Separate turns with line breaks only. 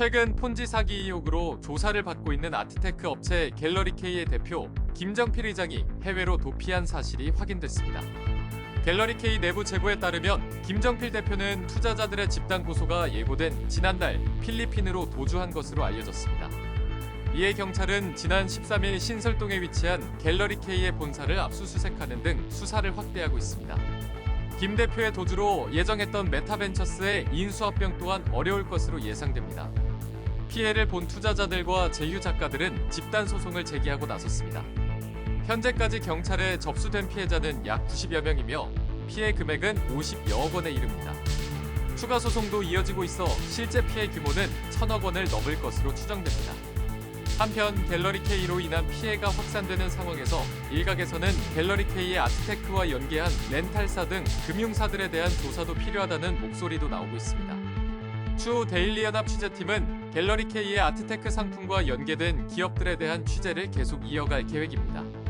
최근 폰지 사기 의혹으로 조사를 받고 있는 아트테크 업체 갤러리K의 대표 김정필 의장이 해외로 도피한 사실이 확인됐습니다. 갤러리K 내부 제보에 따르면 김정필 대표는 투자자들의 집단 고소가 예고된 지난달 필리핀으로 도주한 것으로 알려졌습니다. 이에 경찰은 지난 13일 신설동에 위치한 갤러리K의 본사를 압수수색하는 등 수사를 확대하고 있습니다. 김 대표의 도주로 예정했던 메타벤처스의 인수합병 또한 어려울 것으로 예상됩니다. 피해를 본 투자자들과 제휴 작가들은 집단 소송을 제기하고 나섰습니다. 현재까지 경찰에 접수된 피해자는 약 90여 명이며 피해 금액은 50여억 원에 이릅니다. 추가 소송도 이어지고 있어 실제 피해 규모는 천억 원을 넘을 것으로 추정됩니다. 한편 갤러리 K로 인한 피해가 확산되는 상황에서 일각에서는 갤러리 K의 아트테크와 연계한 렌탈사 등 금융사들에 대한 조사도 필요하다는 목소리도 나오고 있습니다. 추후 데일리 연합 취재팀은 갤러리 K의 아트테크 상품과 연계된 기업들에 대한 취재를 계속 이어갈 계획입니다.